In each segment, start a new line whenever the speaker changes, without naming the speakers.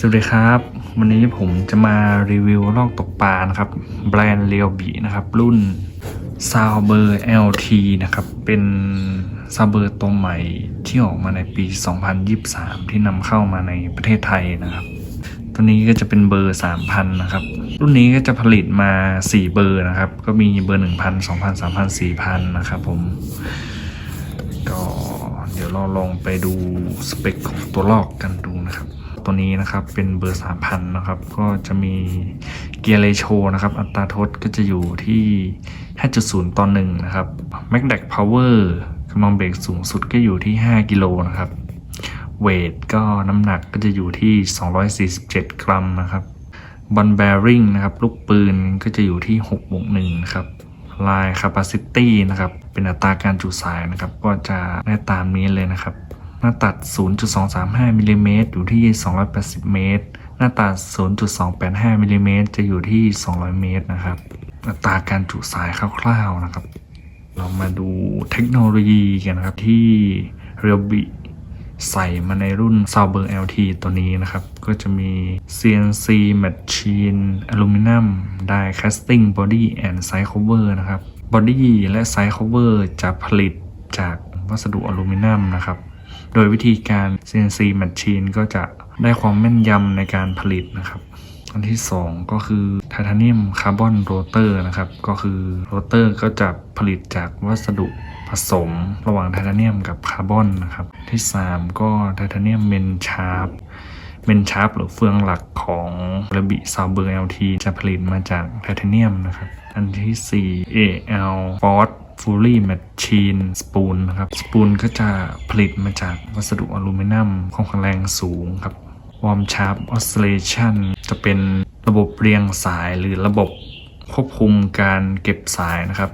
สวัสดีครับ วันนี้ผมจะมารีวิวลอกตกปลานะครับ แบรนด์เรียวบีนะครับ รุ่น s o u b e r LT นะครับ เป็นซาวเบอร์ตัวใหม่ที่ออกมาในปี 2023 ที่นำเข้ามาในประเทศไทยนะครับ ตัวนี้ก็จะเป็นเบอร์ 3,000 นะครับ รุ่นนี้ก็จะผลิตมา 4 เบอร์นะครับ ก็มีเบอร์ 1,000 2,000 3,000 4,000 นะครับผมก็เดี๋ยวเราลองไปดูสเปคของตัวลอกกันดูนะครับ ตัวนี้นะครับ เป็นเบอร์3,000นะครับ ก็จะมีเกียร์เรโชนะครับ อัตราทดก็จะอยู่ที่ 5.0 ต่อ1นะครับ m a c d a c Power กำลังเบรกสูงสุดก็อยู่ที่ 5 กิโลนะครับเวทก็น้ำหนักก็จะอยู่ที่ 247 กรัมนะครับบอลแบริ่งนะครับ ลูกปืนก็จะอยู่ที่6บวก1นะครับลาย capacity นะครับ เป็นอัตราการจุสายนะครับ ก็จะได้ตามนี้เลยนะครับ หน้าตัด 0.235มิลลิเมตรอยู่ที่ 280 เมตร หน้าตัด 0.285มิลลิเมตรจะอยู่ที่ 200 เมตรนะครับ อัตราการจุสายคร่าวๆนะครับ เรามาดูเทคโนโลยีกันนะครับที่เรียบิใส่มาในรุ่น s o u b e r LT ตัวนี้นะครับ ก็จะมี CNC Machine Aluminum Die Casting Body and Side Cover นะครับ Body และ Side Cover จะผลิตจากวัสดุอลูมิเนียมนะครับ โดยวิธีการ CNC Machine ก็จะได้ความแม่นยำในการผลิตนะครับ อันที่ 2 ก็คือไทเทเนียมคาร์บอนโรเตอร์นะครับ ก็คือโรเตอร์ก็จะผลิตจากวัสดุผสมระหว่างไทเทเนียมกับคาร์บอนนะครับ ที่ 3 ก็ไทเทเนียมเมนชาร์ปเมนชาร์ปหรือเฟืองหลักของระบิซาวเบอร์ LT จะผลิตมาจากไทเทเนียมนะครับ อันที่ 4 AL Ford Fully Machine Spoon นะครับสปูนก็จะผลิตมาจากวัสดุอลูมิเนียมความแข็งแรงสูงครับวอร์มชาร์ปออสเลชันจะเป็นระบบเรียงสายหรือระบบควบคุมการเก็บสายนะครับ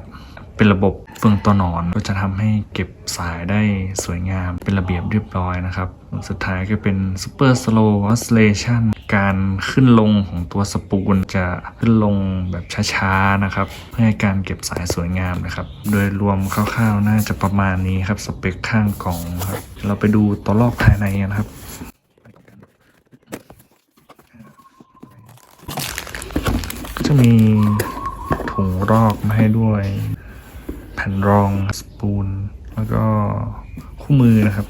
เป็นระบบเฟืองตัวหนอนก็จะทำให้เก็บสายได้สวยงามเป็นระเบียบเรียบร้อยนะครับ สุดท้ายก็เป็น Super Slow Oscillation การขึ้นลงของตัวสปูลจะขึ้นลงแบบช้าๆนะครับ เพื่อให้การเก็บสายสวยงามนะครับ โดยรวมคร่าวๆ น่าจะประมาณนี้ครับ สเปคข้างกล่องครับ เราไปดูตัวลอกภายในกันะครับก็จะมีถุงรอกมาให้ด้วย แผ่นรองสปูนแล้วก็คู่มือนะครับ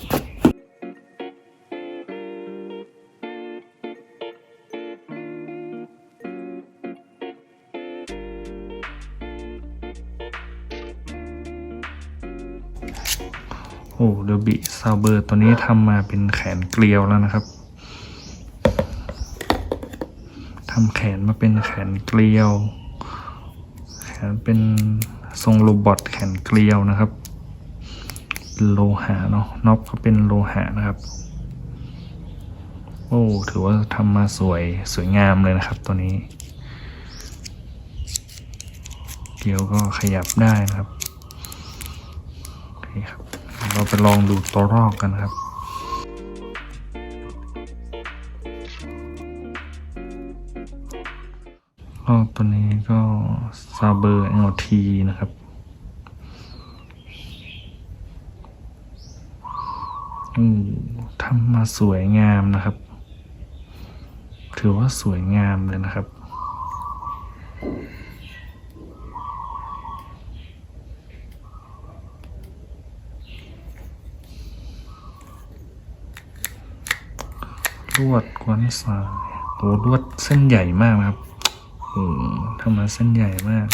โอ้เดบิซาวเบอร์ตัวนี้ทำมาเป็นแขนเกลียวแล้วนะครับทำแขนมาเป็นแขนเกลียว แขนเป็นทรงโรบอทแขนเกลียวนะครับโลหะเนาะน็อปก็เป็นโลหะนะครับ โอ้ ถือว่าทำมาสวยสวยงามเลยนะครับตัวนี้ เกลียวก็ขยับได้นะครับ โอเคครับ ไปลองดูตัวรอกกันครับก็ตัวนี้ก็ซาเบอร์ LT นะครับ อืมทำมาสวยงามนะครับ ถือว่าสวยงามเลยนะครับ วดกวนสายโอ้ลวดเส้นใหญ่มากนะครับโอ้ทำมาเส้นใหญ่มาก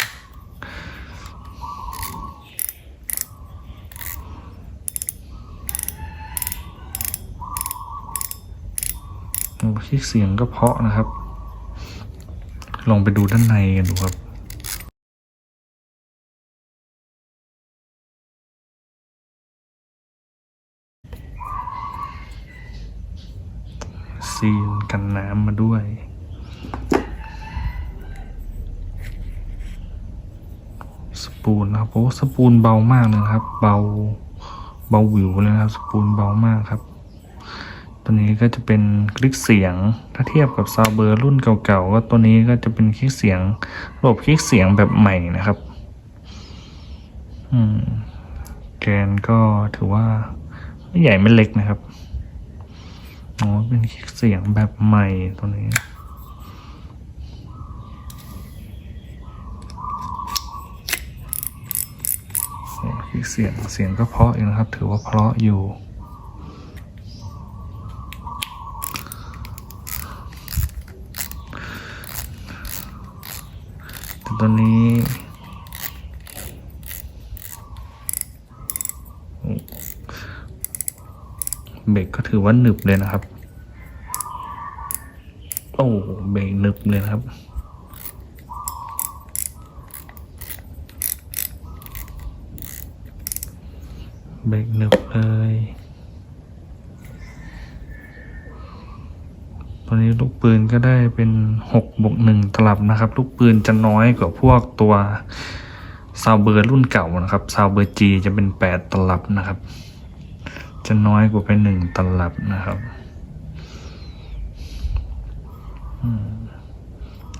โอ้ที่เสียงก็เพาะนะครับ ลองไปดูด้านในกันดูครับ ซีนกันน้ำมาด้วย สปูนนะครับโอ้สปูนเบามากเลยนะครับ เบาเบาหวิวเลยนะครับ สปูนเบามากครับ ตัวนี้ก็จะเป็นคลิกเสียงถ้าเทียบกับซาวเบอร์รุ่นเก่าๆก็ตัวนี้ก็จะเป็นคลิกเสียงระบบคลิกเสียงแบบใหม่นะครับ อืมแกนก็ถือว่าไม่ใหญ่ไม่เล็กนะครับ อ๋อเป็นเสียงแบบใหม่ตัวนี้เสียงเสียงก็เพราะอยู่นะครับ ถือว่าเพราะอยู่แต่ตัวนี้เบรกก็ถือว่าหนึบเลยนะครับ โอ้เบรกหนึบเลยครับ เบรกหนึบเลยตอนนี้ลูกปืนก็ได้เป็นหกบวกหนึ่งตลับนะครับ ลูกปืนจะน้อยกว่าพวกตัวซาวเบอร์รุ่นเก่านะครับซาวเบอร์จีจะเป็นแปดตลับนะครับ จะน้อยกว่าไปหนึ่งตลับนะครับอืม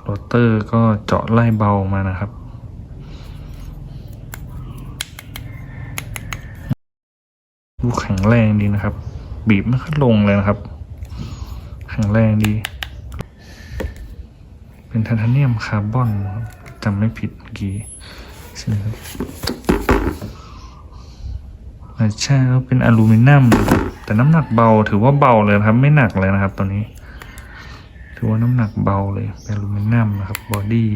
โรเตอร์ก็เจาะไล่เบามานะครับดูแข็งแรงดีนะครับ บีบไม่ค่อยลงเลยนะครับ แข็งแรงดี เป็นไทเทเนียมคาร์บอนจำไม่ผิดเมื่อกี้ใช่ไหมครับอ่าใช่เป็นอลูมิเนียมแต่น้ำหนักเบาถือว่าเบาเลยนะครับ ไม่หนักเลยนะครับตัวนี้ ถือว่าน้ำหนักเบาเลยเป็นอลูมิเนียมนะครับบอดี้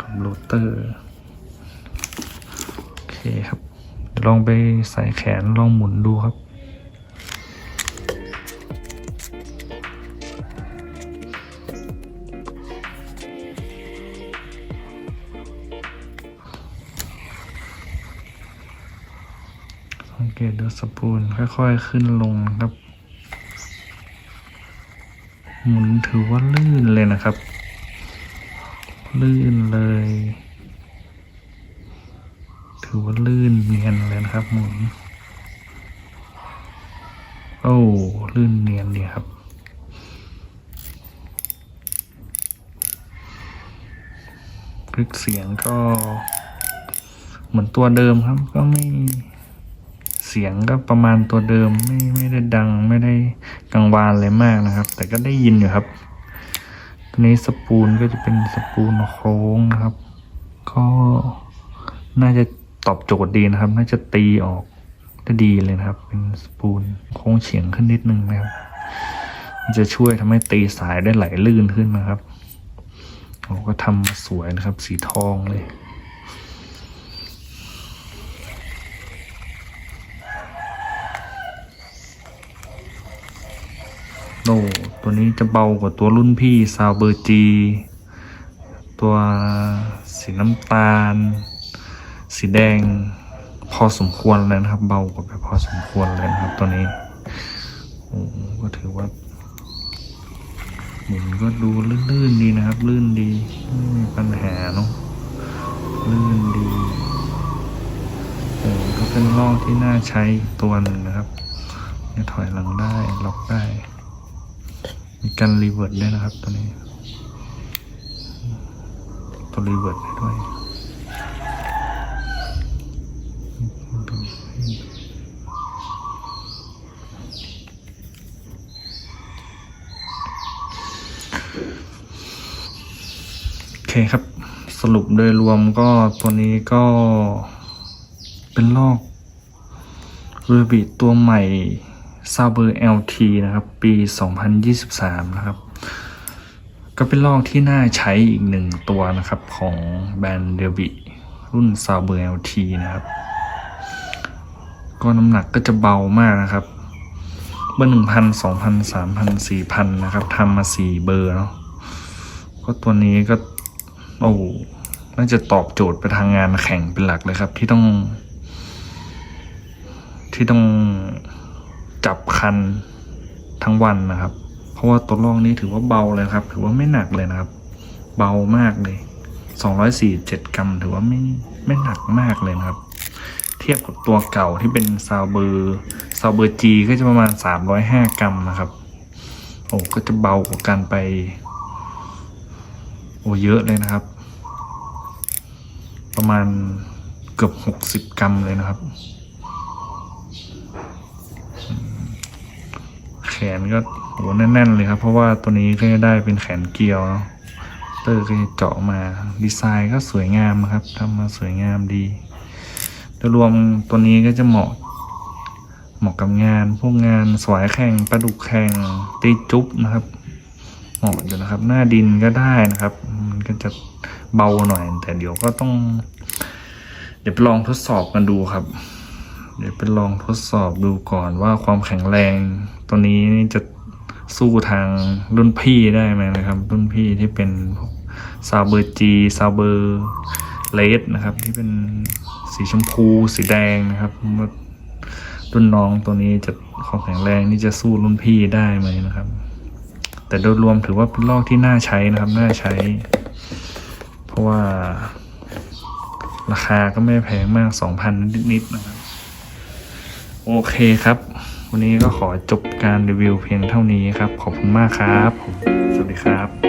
กับโรเตอร์โอเคครับลองไปใส่แขนลองหมุนดูครับสังเกตดูสปูลค่อยๆขึ้นลงนะครับ ถือว่าลื่นเลยนะครับ ลื่นเลย ถือว่าลื่นเนียนเลยนะครับหมุนโอ้ลื่นเนียนดีครับ คลิกเสียงก็ เหมือนตัวเดิมครับก็ไม่ เสียงก็ประมาณตัวเดิมไม่ไม่ได้ดังไม่ได้กังวานเลยมากนะครับ แต่ก็ได้ยินอยู่ครับตัวนี้สปูลก็จะเป็นสปูลโค้งนะครับ ก็น่าจะตอบโจทย์ดีนะครับ น่าจะตีออกได้ดีเลยนะครับ เป็นสปูลโค้งเฉียงขึ้นนิดนึงนะครับมันจะช่วยทำให้ตีสายได้ไหลลื่นขึ้นนะครับโอ้ก็ทำมาสวยนะครับ สีทองเลย โอ้ตัวนี้จะเบากว่าตัวรุ่นพี่ซาวเบอร์จี ตัวสีน้ำตาล สีแดง พอสมควรเลยนะครับ เบากว่าไปพอสมควรเลยนะครับ ตัวนี้โอ้ก็ถือว่าหมุนก็ดูลื่นๆดีนะครับ ลื่นดีไม่มีปัญหาเนาะลื่นดีโอ้ก็เป็นลอกที่น่าใช้ตัวหนึ่งนะครับเนี่ยถอยหลังได้ล็อกได้ มีการรีเวิร์ดด้วยนะครับตัวนี้ ตัวรีเวิร์ดด้ด้วยโอเคครับ สรุปโดยรวมก็ตัวนี้ก็เป็นลอกเรือบีตัวใหม่ ซาเบอร์ LT นะครับ ปี 2023 นะครับ ก็เป็นลอกที่น่าใช้อีกหนึ่งตัวนะครับ ของแบรนด์เดบิรุ่นซาเบอร์ LT นะครับ ก็น้ำหนักก็จะเบามากนะครับ เบอร์หนึ่งพันสองพันสามพันสี่พันนะครับทำมาสี่เบอร์เนาะก็ตัวนี้ก็ โอ้น่าจะตอบโจทย์ไปทางงานแข่งเป็นหลักเลยครับ ที่ต้อง ที่ต้อง จับคันทั้งวันนะครับ เพราะว่าตัวลอกนี้ถือว่าเบาเลยครับ ถือว่าไม่หนักเลยนะครับ เบามากเลย 247 กรัม ถือว่าไม่ไม่หนักมากเลยนะครับ เทียบกับตัวเก่าที่เป็นซาวเบอร์ซาวเบอร์จีก็จะประมาณ 305 กรัมนะครับ โอ้ก็จะเบากว่ากันไป โอ้เยอะเลยนะครับ ประมาณเกือบ 60 กรัมเลยนะครับ นก็โหแน่นๆเลยครับ เพราะว่าตัวนี้ก็จะได้เป็นแขนเกลียวเนาะเตอร์ก็จะเจาะมาดีไซน์ก็สวยงามนะครับทำมาสวยงามดีโดยรวมตัวนี้ก็จะเหมาะ เหมาะกับงาน พวกงานสวายแข่งปลาดุกแข่งตีจุ๊บนะครับเหมาะอยู่นะครับ หน้าดินก็ได้นะครับ มันก็จะเบาหน่อย แต่เดี๋ยวก็ต้อง เดี๋ยวไปลองทดสอบกันดูครับ เดี๋ยวไปลองทดสอบดูก่อนว่าความแข็งแรงตัวนี้จะสู้ทางรุ่นพี่ได้ไหมนะครับ รุ่นพี่ที่เป็นซาเบอร์จีซาเบอร์เลดนะครับ ที่เป็นสีชมพู สีแดงนะครับว่ารุ่นน้องตัวนี้จะความแข็งแรงนี่จะสู้รุ่นพี่ได้ไหมนะครับ แต่โดยรวมถือว่าเป็นลอกที่น่าใช้นะครับ น่าใช้ เพราะว่าราคาก็ไม่แพงมาก 2,000 นิดๆนะครับ โอเคครับ วันนี้ก็ขอจบการรีวิวเพียงเท่านี้ครับ ขอบคุณมากครับ สวัสดีครับ